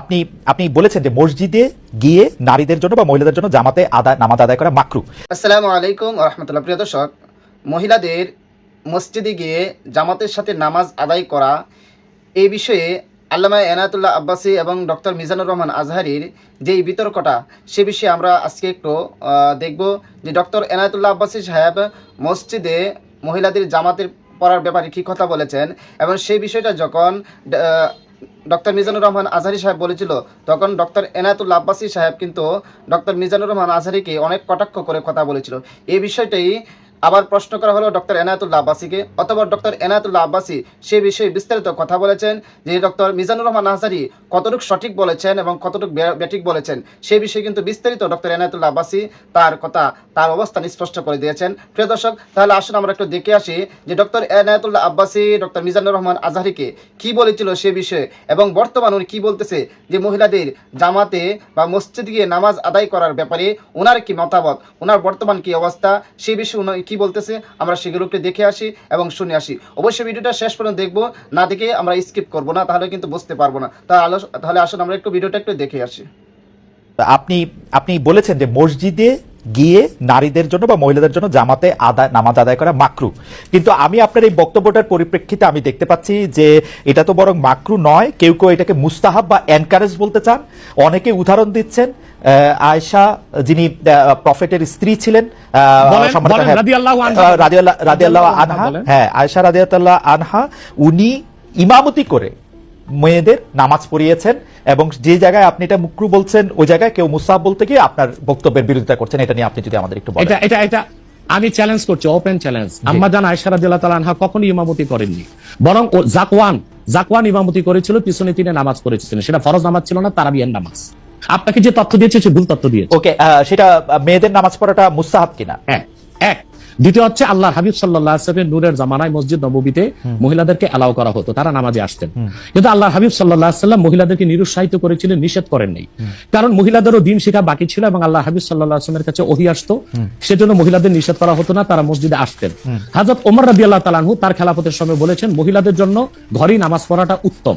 আপনি আপনি বলেছেন যে মসজিদে গিয়ে নারীদের জন্য বা মহিলাদের জন্য জামাতে আদায়, নামাজ আদায় করা মাকরু। আসসালামু আলাইকুম রহমতুল্লাহ। প্রিয় দর্শক, মহিলাদের মসজিদে গিয়ে জামাতের সাথে নামাজ আদায় করা এই বিষয়ে আল্লামা এনায়তুল্লাহ আব্বাসি এবং ডক্টর মিজানুর রহমান আজহারির যেই বিতর্কটা, সে বিষয়ে আমরা আজকে একটু দেখব যে ডক্টর এনায়তুল্লাহ আব্বাসি সাহেব মসজিদে মহিলাদের জামাতের পড়ার ব্যাপারে কী কথা বলেছেন এবং সেই বিষয়টা যখন ডক্টর মিজানুর রহমান আজহারি সাহেব বলেছিল, তখন ডক্টর এনায়তুল আব্বাসী সাহেব কিন্তু ডক্টর মিজানুর রহমান আজহারিকে অনেক কটাক্ষ করে কথা বলেছিল। এই বিষয়টাই আবার প্রশ্ন করা হলো ডক্টর এনায়তুল্লাহ আব্বাসীকে, অথবা ডক্টর এনায়তুল্লাহ আব্বাসী সে বিষয়ে বিস্তারিত কথা বলেছেন, যে ডক্টর মিজানুর রহমান আজহারি কতটুকু সঠিক বলেছেন এবং কতটুকু বে- ব্যাঠিক বলেছেন সেই বিষয়ে কিন্তু বিস্তারিত ডক্টর এনায়তুল্লাহ আব্বাসী তার কথা, তার অবস্থান স্পষ্ট করে দিয়েছেন। প্রিয় দর্শক, তাহলে আসুন আমরা একটু দেখে আসি যে ডক্টর এনায়তুল্লাহ আব্বাসী, ডক্টর মিজানুর রহমান আজহারিকে কি বলেছিল সে বিষয়ে, এবং বর্তমান উনি কি বলতেছে যে মহিলাদের জামাতে বা মসজিদ গিয়ে নামাজ আদায় করার ব্যাপারে ওনার কি মতামত ওনার বর্তমান কি অবস্থা, সে বিষয়ে উনি বলতেছে, আমরা সেগুলোকে দেখে আসি এবং শুনে আসি। অবশ্যই ভিডিওটা শেষ পর্যন্ত দেখব, না দেখে আমরা স্কিপ করব না, তাহলে কিন্তু বুঝতে পারব না। তাহলে আসুন আমরা একটু ভিডিওটা একটু দেখে আসি। আপনি আপনি বলেছেন যে মসজিদে গিয়ে নারীদের জন্য বা মহিলাদের জন্য জামাতে আদায়, নামাজ আদায় করা মাকরু। কিন্তু আমি আপনার এই বক্তব্যটার পরিপ্রেক্ষিতে আমি দেখতে পাচ্ছি যে এটা তো বরং মাকরু নয়, কেউ কেউ এটাকে মুস্তাহাব বা এনকারেজ বলতে চান। অনেকে উদাহরণ দিচ্ছেন আয়েশা যিনি প্রফেটের স্ত্রী ছিলেন রাদিয়াল্লাহু আনহা। হ্যাঁ আয়েশা রাদিয়াল্লাহ আনহা উনি ইমামতি করে মেয়েদের নামাজ পড়িয়েছেন এবং যে জায়গায় আপনি এটা মুকরু বলছেন ওই জায়গায় কেউ মুসাহ বলতে গিয়ে আপনার বক্তব্যের বিরোধিতা করছেন এটা নিয়ে আপনি যদি আমাদের একটু বলেন। এটা এটা এটা আমি চ্যালেঞ্জ করছি ওপেন চ্যালেঞ্জ আম্মা জান আয়সা রাদিয়াল্লাহু তাআলা আনহা কখনো ইমামতি করেননি। বরং জাকওয়ান জাকওয়ান ইমামতি করেছিল পিছনে তিনি নামাজ পড়েছিলেন। সেটা ফরজ নামাজ ছিল না তারাবিয়ার নামাজ। আপনাকে যে তথ্য দিয়েছে সে ভুল তথ্য দিয়েছে। ওকে সেটা মেয়েদের নামাজ পড়াটা মুস্তাহাব কিনা? এক এক। দ্বিতীয় হচ্ছে আল্লাহ হাবিব সাল্লাহ আসলামের নূরের জামানায় মসজিদ নববীতে মহিলাদেরকে অ্যালাউ করা হতো তারা নামাজে আসতেন। কিন্তু আল্লাহ হাবিব সাল্লাহ সাল্লাম মহিলাদেরকে নিরুৎসাহিত করেছিলেন নিষেধ করেন নাই। কারণ মহিলাদেরও দিন শেখা বাকি ছিল এবং আল্লাহ হাবিব সাল্লাহ আসলামের কাছে ওহি আসতো। সেজন্য মহিলাদের নিষেধ করা হতো না তারা মসজিদে আসতেন। হাজরত ওমর রাদি আল্লাহ তালানহু তার খেলাফতের সময় বলেছেন মহিলাদের জন্য ঘরেই নামাজ পড়াটা উত্তম।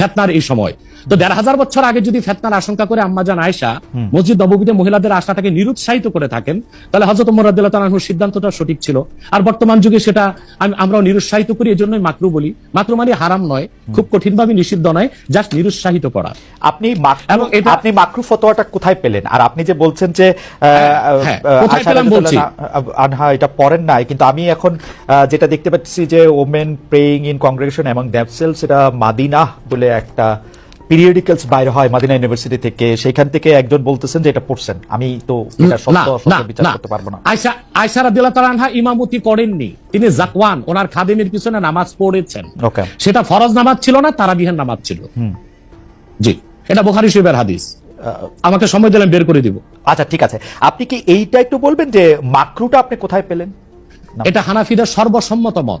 ফেতনার এই সময়। তো দেড় হাজার বছর আগে যদি ফেতনার আশঙ্কা করে আম্মাজান আয়সা মসজিদ নববীতে মহিলাদের আশাটাকে নিরুৎসাহিত করে থাকেন তাহলে হজরত মোরাদ্দুল্লাহ তালাহুর সিদ্ধান্তটা সঠিক ছিল। আর বর্তমান যুগে সেটা আমি- আমরাও নিরুৎসাহিত করি এজন্যই মাকরু বলি। মাকরু মানে হারাম নয় খুব কঠিনভাবে নিষিদ্ধ নয় জাস্ট নিরুৎসাহিত করা। আপনি এবং আপনি মাকরু ফতোয়াটা কোথায় পেলেন? আর আপনি যে বলছেন যে হ্যাঁ, কোথায় পেলাম বলছি। আনহা এটা পড়েন নাই কিন্তু আমি এখন যেটা দেখতে পাচ্ছি যে ওমেন প্রেইং ইন কংগ্রেগেশন এবং দ্যাপসেলস এটা মাদিনা বলে একটা পিরিয়ডিক্যালস বাইরে হয় মাদিনা ইউনিভার্সিটি থেকে সেখান থেকে একজন বলতেছেন যে এটা পড়ছেন। আমি তো এটা সত্য অসত্য বিচার করতে পারব না। আয়সা আয়সা রাদিয়াল্লাহু তাআলা ইমামতি করেননি। তিনি জাকওয়ান ওনার খাদেমের পিছনে নামাজ পড়েছেন। ওকে সেটা ফরজ নামাজ ছিল না তারাবিহের নামাজ ছিল। জি এটা বুখারী শরীফের হাদিস। আমাকে সময় দিলেন বের করে দিব। আচ্ছা ঠিক আছে। আপনি কি এইটা একটু বলবেন যে মাকরুটা আপনি কোথায় পেলেন? এটা হানাফিদের সর্বসম্মত মত।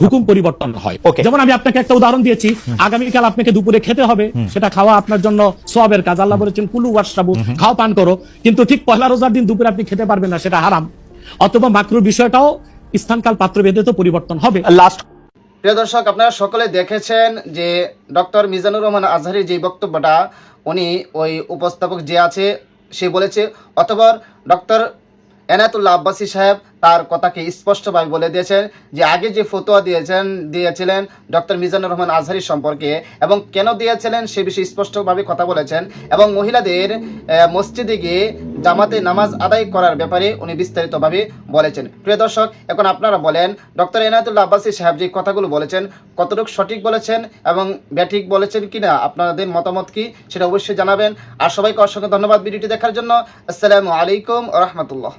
হুকুম পরিবর্তন হয়. যেমন আমি আপনাকে একটা উদাহরণ দিয়েছি আগামীকাল আপনাকে দুপুরে খেতে হবে সেটা খাওয়া আপনার জন্য সবের কাজ। আল্লাহ বলেছেন কুলু ওয়াসাবু খাও পান করো। কিন্তু ঠিক পয়লা রোজার দিন দুপুরে আপনি খেতে পারবেন না সেটা হারাম। অথবা মাকরুর বিষয়টাও স্থানকাল পাত্র ভেদে তো পরিবর্তন হবে। লাস্ট প্রিয় দর্শক আপনারা সকলে দেখেছেন যে ডক্টর মিজানুর রহমান আজহারের যে বক্তব্যটা উনি ওই উপস্থাপক যে আছে সে বলেছে অথবা ডক্টর এনায়তুল্লাহ আব্বাসী সাহেব তার কথাকে স্পষ্টভাবে বলে দিয়েছেন যে আগে যে ফতোয়া দিয়েছেন, দিয়েছিলেন ডক্টর মিজানুর রহমান আজহারি সম্পর্কে এবং কেন দিয়েছিলেন সে বিষয়ে স্পষ্টভাবে কথা বলেছেন এবং মহিলাদের মসজিদে গিয়ে জামাতে নামাজ আদায় করার ব্যাপারে উনি বিস্তারিতভাবে বলেছেন। প্রিয় দর্শক, এখন আপনারা বলেন, ডক্টর এনায়তুল্লাহ আব্বাসী সাহেব যে কথাগুলো বলেছেন, কতটুকু সঠিক বলেছেন এবং ব্যাঠিক বলেছেন কিনা, আপনাদের মতামত কি সেটা অবশ্যই জানাবেন। আর সবাইকে অসংখ্য ধন্যবাদ ভিডিওটি দেখার জন্য। আসসালামু আলাইকুম রহমতুল্লাহ।